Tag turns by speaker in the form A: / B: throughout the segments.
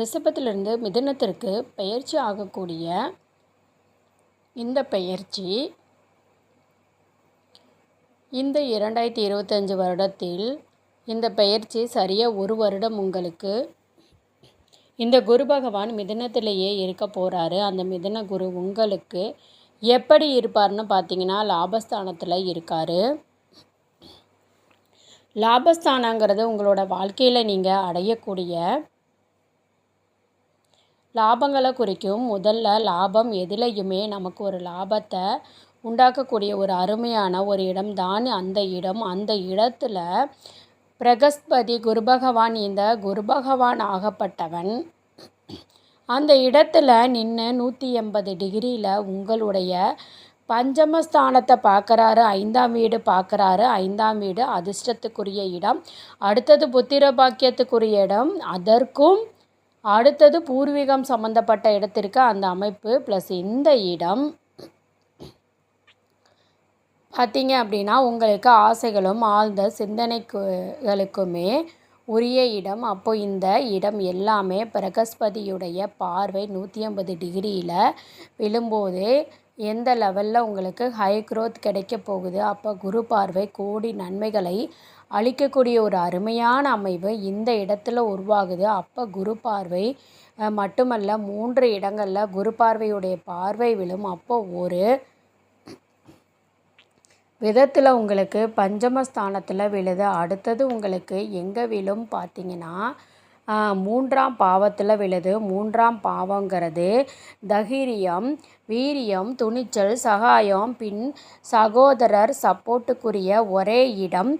A: ரிஷபத்திலிருந்து மிதனத்திற்கு பெயர்ச்சி ஆகக்கூடிய இந்த பெயர்ச்சி இந்த இரண்டாயிரத்தி இருபத்தஞ்சு வருடத்தில் இந்த பெயர்ச்சி சரியாக ஒரு வருடம் உங்களுக்கு. இந்த குரு பகவான் மிதனத்திலேயே இருக்க போகிறாரு அந்த மிதன குரு உங்களுக்கு எப்படி இருப்பார்னு பார்த்தீங்கன்னா லாபஸ்தானத்தில் இருக்கார். லாபஸ்தானங்கிறது உங்களோட வாழ்க்கையில் நீங்கள் அடையக்கூடிய லாபங்களை குறிக்கும். முதல்ல லாபம் எதுலேயுமே நமக்கு ஒரு லாபத்தை உண்டாக்கக்கூடிய ஒரு அருமையான ஒரு இடம் தான் அந்த இடம். அந்த இடத்துல பிரகஸ்பதி குரு பகவான் இந்த குரு பகவான் ஆகப்பட்டவன் அந்த இடத்துல நின்று நூற்றி எண்பது டிகிரியில் உங்களுடைய பஞ்சமஸ்தானத்தை பார்க்குறாரு ஐந்தாம் வீடு பார்க்குறாரு. ஐந்தாம் வீடு அதிர்ஷ்டத்துக்குரிய இடம். அடுத்தது புத்திர பாக்கியத்துக்குரிய இடம். அதற்கும் அடுத்தது பூர்வீகம் சம்மந்தப்பட்ட இடத்திற்கு அந்த அமைப்பு ப்ளஸ் இந்த இடம். பார்த்தீங்க அப்படின்னா உங்களுக்கு ஆசைகளும் ஆழ்ந்த சிந்தனைகளுக்குமே உரிய இடம். அப்போ இந்த இடம் எல்லாமே பிரகஸ்பதியுடைய பார்வை நூற்றி ஐம்பது டிகிரியில் விழும்போது எந்த லெவலில் உங்களுக்கு ஹை க்ரோத் கிடைக்க போகுது? அப்போ குரு பார்வை கோடி நன்மைகளை அளிக்கக்கூடிய ஒரு அருமையான அமைவு இந்த இடத்துல உருவாகுது. அப்போ குரு பார்வை மட்டுமல்ல மூன்று இடங்களில் குரு பார்வையுடைய பார்வை விழும். அப்போ ஒரு விதத்தில் உங்களுக்கு பஞ்சமஸ்தானத்தில் விழுது. அடுத்தது உங்களுக்கு எங்கே விழும் பார்த்தீங்கன்னா மூன்றாம் பாவத்தில் விழுது. மூன்றாம் பாவங்கிறது தகிரியம் வீரியம் துணிச்சல் சகாயம். பின் சகோதரர் சப்போர்ட்டுக்குரிய ஒரே இடம்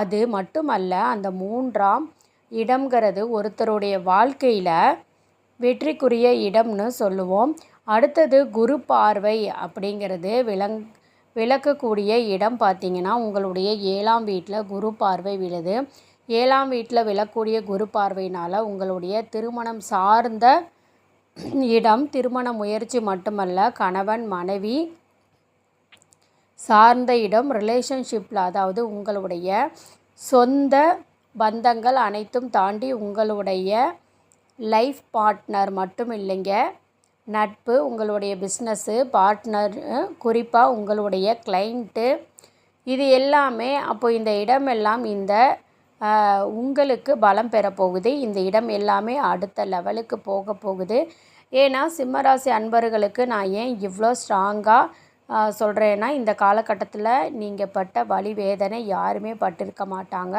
A: அது மட்டுமல்ல அந்த மூன்றாம் இடம்ங்கிறது ஒருத்தருடைய வாழ்க்கையில் வெற்றிக்குரிய இடம்னு சொல்லுவோம். அடுத்தது குரு பார்வை அப்படிங்கிறது விளங் விளக்கக்கூடிய இடம் பார்த்திங்கன்னா உங்களுடைய ஏழாம் வீட்டில் குரு பார்வை விழுது. ஏழாம் வீட்டில் விழக்கூடிய குரு பார்வையினால் உங்களுடைய திருமணம் சார்ந்த இடம் திருமண முயற்சி மட்டுமல்ல கணவன் மனைவி சார்ந்த இடம் ரிலேஷன்ஷிப்பில் அதாவது உங்களுடைய சொந்த பந்தங்கள் அனைத்தும் தாண்டி உங்களுடைய லைஃப் பார்ட்னர் மட்டும் இல்லைங்க. நட்பு உங்களுடைய பிஸ்னஸ்ஸு பார்ட்னர் குறிப்பாக உங்களுடைய கிளைண்ட்டு இது எல்லாமே அப்போ இந்த இடமெல்லாம் இந்த உங்களுக்கு பலம் பெறப்போகுது இந்த இடம் எல்லாமே அடுத்த லெவலுக்கு போக போகுது. ஏன்னா சிம்மராசி அன்பர்களுக்கு நான் ஏன் இவ்வளோ ஸ்ட்ராங்காக சொல்கிறேன்னா இந்த காலகட்டத்தில் நீங்கள் பட்ட வலி வேதனை யாருமே பட்டிருக்க மாட்டாங்க.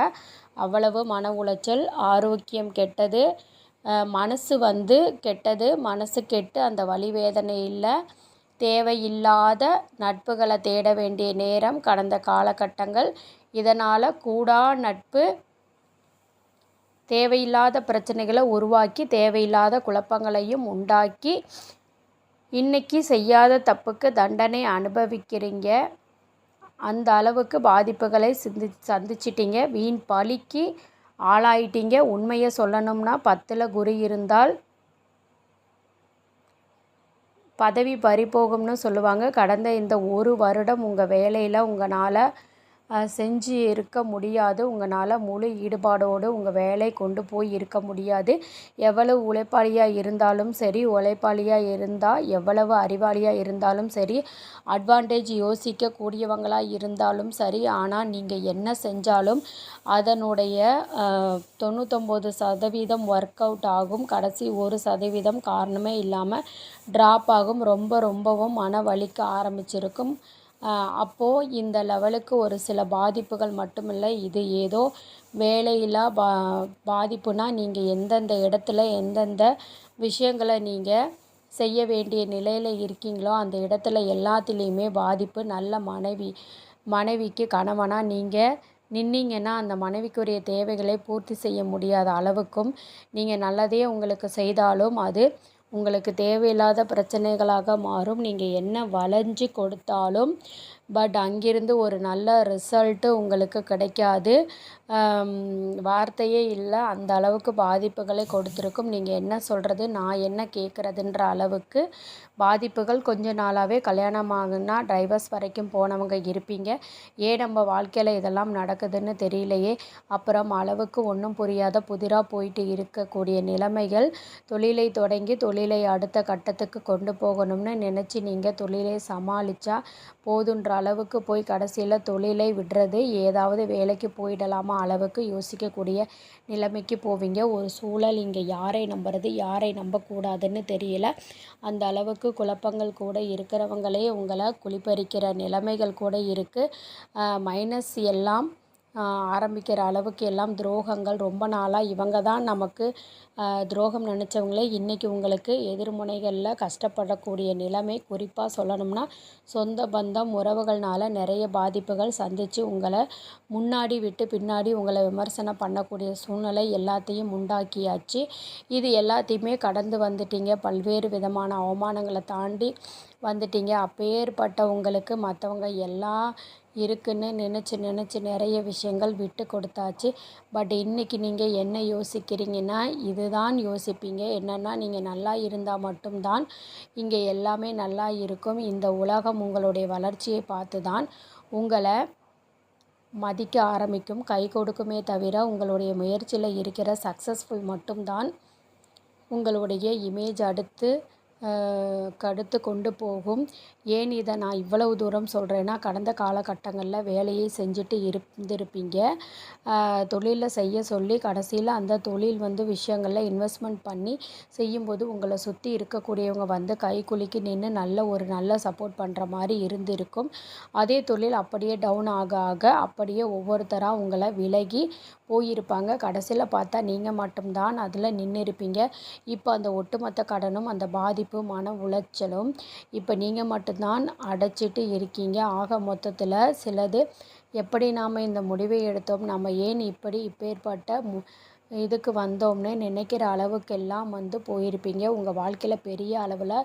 A: அவ்வளவு மன உளைச்சல் ஆரோக்கியம் கெட்டது மனசு வந்து கெட்டது மனசு கெட்டு அந்த வலி வேதனையில் தேவையில்லாத நட்புகளை தேட வேண்டிய நேரம் கடந்த காலகட்டங்கள். இதனால் கூடா நட்பு தேவையில்லாத பிரச்சனைகளை உருவாக்கி தேவையில்லாத குழப்பங்களையும் உண்டாக்கி இன்றைக்கி செய்யாத தப்புக்கு தண்டனை அனுபவிக்கிறீங்க. அந்த அளவுக்கு பாதிப்புகளை சிந்தி சந்திச்சிட்டிங்க. வீண் பழிக்கு ஆளாயிட்டீங்க. உண்மையை சொல்லணும்னா பத்தில் குரு இருந்தால் பதவி பறிபோகும்னு சொல்லுவாங்க. கடந்த இந்த ஒரு வருடம் உங்கள் வேலையில் உங்களால் செஞ்சு இருக்க முடியாது. உங்களால் முழு ஈடுபாடோடு உங்கள் வேலை கொண்டு போய் இருக்க முடியாது. எவ்வளவு உழைப்பாளியாக இருந்தாலும் சரி உழைப்பாளியாக இருந்தால் எவ்வளவு அறிவாளியாக இருந்தாலும் சரி அட்வான்டேஜ் யோசிக்கக்கூடியவங்களாக இருந்தாலும் சரி ஆனால் நீங்கள் என்ன செஞ்சாலும் அதனுடைய தொண்ணூத்தொம்பது சதவீதம் ஒர்க் அவுட் ஆகும். கடைசி ஒரு சதவீதம் காரணமே இல்லாமல் ட்ராப் ஆகும். ரொம்ப ரொம்பவும் மன வலிக்க ஆரம்பிச்சிருக்கும். அப்போது இந்த லெவலுக்கு ஒரு சில பாதிப்புகள் மட்டுமில்லை. இது ஏதோ வேலையில்லா பா பாதிப்புனா நீங்கள் எந்தெந்த இடத்துல எந்தெந்த விஷயங்களை நீங்கள் செய்ய வேண்டிய நிலையில் இருக்கீங்களோ அந்த இடத்துல எல்லாத்துலேயுமே பாதிப்பு. நல்ல மனைவி மனைவிக்கு கணவனாக நீங்கள் நின்னீங்கன்னா அந்த மனைவிக்குரிய தேவைகளை பூர்த்தி செய்ய முடியாத அளவுக்கும் நீங்கள் நல்லதே உங்களுக்கு செய்தாலும் அது உங்களுக்கு தேவையில்லாத பிரச்சனைகளாக மாறும். நீங்கள் என்ன வளைஞ்சி கொடுத்தாலும் பட் அங்கிருந்து ஒரு நல்ல ரிசல்ட்டு உங்களுக்கு கிடைக்காது. வார்த்தையே இல்லை. அந்த அளவுக்கு பாதிப்புகளை கொடுத்துருக்கும். நீங்கள் என்ன சொல்கிறது நான் என்ன கேட்குறதுன்ற அளவுக்கு பாதிப்புகள் கொஞ்ச நாளாகவே கல்யாணம் ஆகுனா டிரைவர்ஸ் வரைக்கும் போனவங்க இருப்பீங்க. ஏன் நம்ம வாழ்க்கையில் இதெல்லாம் நடக்குதுன்னு தெரியலையே. அப்புறம் அளவுக்கு ஒன்றும் புரியாத புதிராக போயிட்டு இருக்கக்கூடிய நிலைமைகள். தொழிலை தொடங்கி தொழில் தொழிலை அடுத்த கட்டத்துக்கு கொண்டு போகணும்னு நினச்சி நீங்கள் தொழிலை சமாளித்தா போதுன்ற அளவுக்கு போய் கடைசியில் தொழிலை விடுறது ஏதாவது வேலைக்கு போயிடலாமா அளவுக்கு யோசிக்கக்கூடிய நிலைமைக்கு போவீங்க. ஒரு சூழல் இங்கே யாரை நம்புறது யாரை நம்பக்கூடாதுன்னு தெரியல. அந்த அளவுக்கு குழப்பங்கள் கூட இருக்கிறவங்களே உங்களை குளிப்பறிக்கிற நிலைமைகள் கூட இருக்குது மைனஸ் எல்லாம் ஆரம்பிக்கிற அளவுக்கு எல்லாம் துரோகங்கள் ரொம்ப நாளாக இவங்க தான் நமக்கு துரோகம் நினச்சவங்களே இன்றைக்கி உங்களுக்கு எதிர்முனைகளில் கஷ்டப்படக்கூடிய நிலைமை குறிப்பாக சொல்லணும்னா சொந்த பந்தம் உறவுகள்னால நிறைய பாதிப்புகள் சந்தித்து உங்களை முன்னாடி விட்டு பின்னாடி உங்களை விமர்சனம் பண்ணக்கூடிய சூழ்நிலை எல்லாத்தையும் உண்டாக்கியாச்சு. இது எல்லாத்தையுமே கடந்து வந்துட்டீங்க. பல்வேறு விதமான அவமானங்களை தாண்டி வந்துட்டீங்க. அப்பேற்பட்ட உங்களுக்கு மற்றவங்க எல்லா இருக்குன்னு நினச்சி நினச்சி நிறைய விஷயங்கள் விட்டு கொடுத்தாச்சு. பட் இன்றைக்கி நீங்கள் என்ன யோசிக்கிறீங்கன்னா இதுதான் யோசிப்பீங்க. என்னென்னா நீங்கள் நல்லா இருந்தால் மட்டும்தான் இங்கே எல்லாமே நல்லா இருக்கும். இந்த உலகம் உங்களுடைய வளர்ச்சியை பார்த்து தான் உங்களை மதிக்க ஆரம்பிக்கும். கை கொடுக்குமே தவிர உங்களுடைய முயற்சியில் இருக்கிற சக்ஸஸ்ஃபுல் மட்டும்தான் உங்களுடைய இமேஜ் அடுத்து கடுத்து கொண்டு போகும். ஏன் இதை நான் இவ்வளவு தூரம் சொல்கிறேன்னா கடந்த காலகட்டங்களில் வேலையை செஞ்சுட்டு இருந்திருப்பீங்க. தொழிலில் செய்ய சொல்லி கடைசியில் அந்த தொழில் வந்து விஷயங்களில் இன்வெஸ்ட்மெண்ட் பண்ணி செய்யும்போது உங்களை சுற்றி இருக்கக்கூடியவங்க வந்து கை குலுக்கி நின்று நல்ல ஒரு நல்ல சப்போர்ட் பண்ணுற மாதிரி இருந்திருக்கும். அதே தொழில் அப்படியே டவுன் ஆக ஆக அப்படியே ஒவ்வொருத்தராக உங்களை விலகி போயிருப்பாங்க. கடைசியில் பார்த்தா நீங்கள் மட்டும்தான் அதில் நின்று இருப்பீங்க இப்போ அந்த ஒட்டுமொத்த கடனும் அந்த பாதிப்பு மன உளைச்சலும் இப்போ நீங்கள் மட்டும் மட்டும்தான் அடைச்சிட்டு இருக்கீங்க. ஆக மொத்தத்தில் சிலது எப்படி நாம் இந்த முடிவை எடுத்தோம்? நம்ம ஏன் இப்படி இப்பேற்பட்ட மு இதுக்கு வந்தோம்னு நினைக்கிற அளவுக்கெல்லாம் வந்து போயிருப்பீங்க. உங்கள் வாழ்க்கையில் பெரிய அளவில்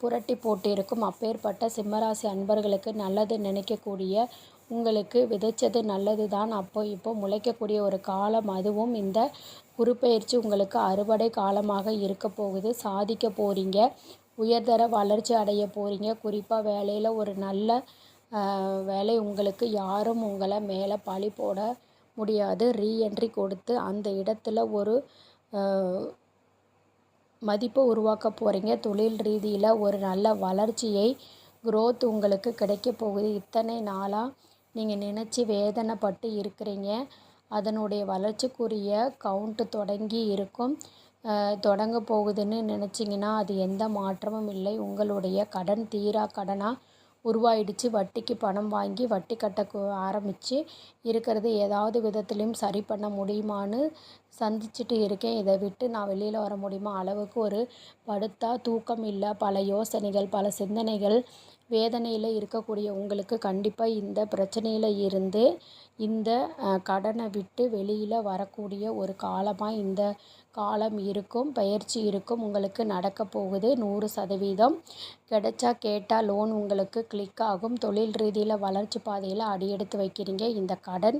A: புரட்டி போட்டிருக்கும். அப்பேற்பட்ட சிம்மராசி அன்பர்களுக்கு நல்லது நினைக்கக்கூடிய உங்களுக்கு விதைச்சது நல்லது தான். அப்போ இப்போ முளைக்கக்கூடிய ஒரு காலம் அதுவும் இந்த குருப்பெயர்ச்சி உங்களுக்கு அறுவடை காலமாக இருக்க போகுது. சாதிக்க போகிறீங்க உயர்தர வளர்ச்சி அடைய போகிறீங்க குறிப்பாக வேலையில் ஒரு நல்ல வேலை உங்களுக்கு யாரும் உங்களை மேலே பழி போட முடியாது. ரீஎன்ட்ரி கொடுத்து அந்த இடத்துல ஒரு மதிப்பை உருவாக்க போகிறீங்க தொழில் ரீதியில் ஒரு நல்ல வளர்ச்சியை குரோத் உங்களுக்கு கிடைக்க போகுது. இத்தனை நாளாக நீங்கள் நினச்சி வேதனைப்பட்டு இருக்கிறீங்க. அதனுடைய வளர்ச்சிக்குரிய கவுண்ட்டு தொடங்கி இருக்கும். தொடங்க போகுதுன்னு நினச்சிங்கன்னா அது எந்த மாற்றமும் இல்லை. உங்களுடைய கடன் தீரா கடனாக உருவாயிடுச்சு. வட்டிக்கு பணம் வாங்கி வட்டி கட்ட ஆரம்பித்து இருக்கிறது ஏதாவது விதத்துலேயும் சரி பண்ண முடியுமான்னு சந்திச்சுட்டு இருக்கேன். இதை விட்டு நான் வெளியில் வர முடியுமா? அளவுக்கு ஒரு படுத்தா தூக்கம் இல்லை. பல யோசனைகள் பல சிந்தனைகள் வேதனையில் இருக்கக்கூடிய உங்களுக்கு கண்டிப்பாக இந்த பிரச்சனையில் இருந்து இந்த கடனை விட்டு வெளியில் வரக்கூடிய ஒரு காலமாக இந்த காலம் இருக்கும் பயிற்சி இருக்கும் உங்களுக்கு நடக்க போகுது. நூறு சதவீதம். கிடைச்சா கேட்டால் லோன் உங்களுக்கு கிளிக் ஆகும். தொழில் ரீதியில் வளர்ச்சி பாதையில் அடியெடுத்து வைக்கிறீங்க. இந்த கடன்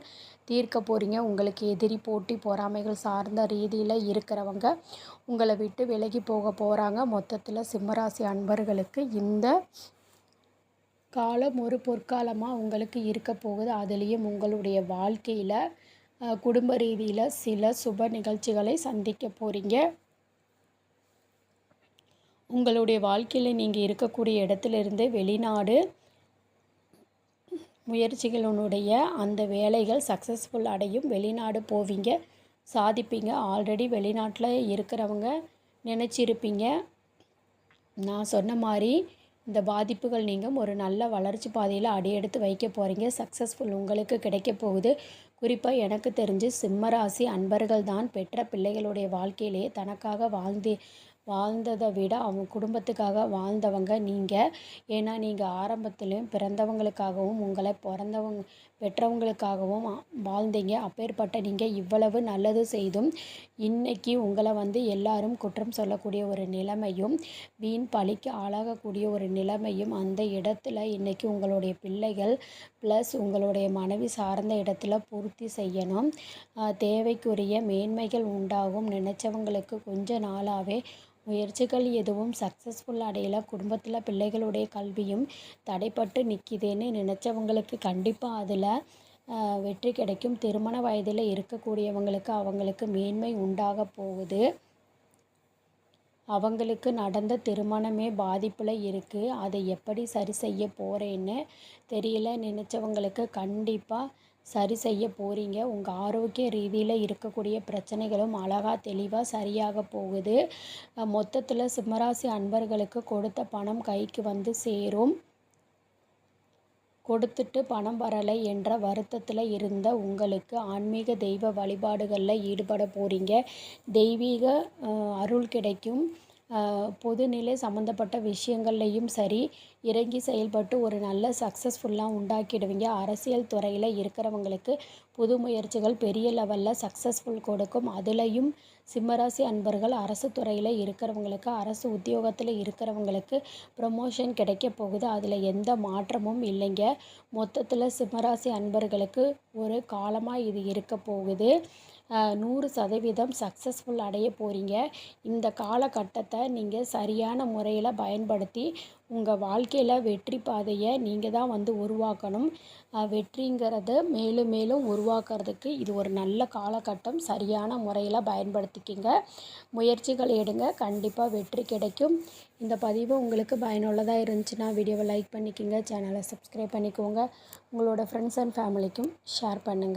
A: தீர்க்க போகிறீங்க உங்களுக்கு எதிரி போட்டி பொறாமைகள் சார்ந்த ரீதியில் இருக்கிறவங்க உங்களை விட்டு விலகி போக போகிறாங்க மொத்தத்தில் சிம்மராசி அன்பர்களுக்கு இந்த காலம் ஒரு பொற்காலமாக உங்களுக்கு இருக்க போகுது. அதுலேயும் உங்களுடைய வாழ்க்கையில் குடும்ப ரீதியில் சில சுப நிகழ்ச்சிகளை சந்திக்க போகிறீங்க உங்களுடைய வாழ்க்கையில் நீங்கள் இருக்கக்கூடிய இடத்துலேருந்து வெளிநாடு முயற்சிகளினுடைய அந்த வேலைகள் சக்ஸஸ்ஃபுல் அடையும். வெளிநாடு போவீங்க. சாதிப்பீங்க. ஆல்ரெடி வெளிநாட்டில் இருக்கிறவங்க நினச்சிருப்பீங்க. நான் சொன்ன மாதிரி இந்த பாதிப்புகள் நீங்கள் ஒரு நல்ல வளர்ச்சி பாதையில் அடியெடுத்து வைக்க போகிறீங்க சக்ஸஸ்ஃபுல் உங்களுக்கு கிடைக்க போகுது. குறிப்பாக எனக்கு தெரிஞ்சு சிம்மராசி அன்பர்கள் தான் பெற்ற பிள்ளைகளுடைய வாழ்க்கையிலேயே தனக்காக வாழ்ந்து வாழ்ந்ததை விட அவங்க குடும்பத்துக்காக வாழ்ந்தவங்க நீங்கள் ஏன்னா நீங்கள் ஆரம்பத்துலேயும் பிறந்தவங்களுக்காகவும் உங்களை பிறந்தவங்க பெற்றவங்களுக்காகவும் வாழ்ந்தீங்க. அப்பேற்பட்ட நீங்கள் இவ்வளவு நல்லது செய்தும் இன்னைக்கு உங்களை வந்து எல்லாரும் குற்றம் சொல்லக்கூடிய ஒரு நிலைமையும் வீண் பழிக்கு ஆளாகக்கூடிய ஒரு நிலைமையும் அந்த இடத்துல இன்றைக்கி உங்களுடைய பிள்ளைகள் ப்ளஸ் உங்களுடைய மனைவி சார்ந்த இடத்துல பூர்த்தி செய்யணும். தேவைக்குரிய மேன்மைகள் உண்டாகும். நினச்சவங்களுக்கு கொஞ்ச நாளாகவே முயற்சிகள் எதுவும் சக்ஸஸ்ஃபுல் அடையலை. குடும்பத்தில் பிள்ளைகளுடைய கல்வியும் தடைப்பட்டு நிற்கிதுன்னு நினச்சவங்களுக்கு கண்டிப்பாக அதில் வெற்றி கிடைக்கும். திருமண வயதில் இருக்கக்கூடியவங்களுக்கு அவங்களுக்கு மேன்மை உண்டாக போகுது. அவங்களுக்கு நடந்த திருமணமே பாதிப்பில் இருக்குது அதை எப்படி சரி செய்ய போகிறேன்னு தெரியல. நினச்சவங்களுக்கு கண்டிப்பாக சரி செய்ய போகிறீங்க உங்கள் ஆரோக்கிய ரீதியில் இருக்கக்கூடிய பிரச்சனைகளும் அழகாக தெளிவாக சரியாக போகுது. மொத்தத்தில் சிம்மராசி அன்பர்களுக்கு கொடுத்த பணம் கைக்கு வந்து சேரும். கொடுத்துட்டு பணம் வரலை என்ற வருத்தத்தில் இருந்த உங்களுக்கு ஆன்மீக தெய்வ வழிபாடுகளில் ஈடுபட போகிறீங்க தெய்வீக அருள் கிடைக்கும். பொதுநிலை சம்மந்தப்பட்ட விஷயங்கள்லையும் சரி இறங்கி செயல்பட்டு ஒரு நல்ல சக்ஸஸ்ஃபுல்லாக உண்டாக்கிடுவீங்க. அரசியல் துறையில் இருக்கிறவங்களுக்கு புது முயற்சிகள் பெரிய லெவலில் சக்ஸஸ்ஃபுல் கொடுக்கும். அதுலேயும் சிம்மராசி அன்பர்கள் அரசு துறையில் இருக்கிறவங்களுக்கு அரசு உத்தியோகத்தில் இருக்கிறவங்களுக்கு ப்ரமோஷன் கிடைக்க போகுது. அதில் எந்த மாற்றமும் இல்லைங்க. மொத்தத்தில் சிம்மராசி அன்பர்களுக்கு ஒரு காலமாக இது இருக்க போகுது. நூறு சதவீதம் சக்ஸஸ்ஃபுல் அடைய போகிறீங்க இந்த காலகட்டத்தை நீங்கள் சரியான முறையில் பயன்படுத்தி உங்கள் வாழ்க்கையில் வெற்றி பாதையை நீங்கள் தான் வந்து உருவாக்கணும். வெற்றிங்கிறத மேலும் மேலும் உருவாக்குறதுக்கு இது ஒரு நல்ல காலகட்டம். சரியான முறையில் பயன்படுத்திக்கிங்க. முயற்சிகள் எடுங்க. கண்டிப்பாக வெற்றி கிடைக்கும். இந்த பதிவு உங்களுக்கு பயனுள்ளதாக இருந்துச்சுன்னா வீடியோவை லைக் பண்ணிக்கோங்க. சேனலை சப்ஸ்கிரைப் பண்ணிக்கோங்க. உங்களோட ஃப்ரெண்ட்ஸ் அண்ட் ஃபேமிலிக்கும் ஷேர் பண்ணுங்கள்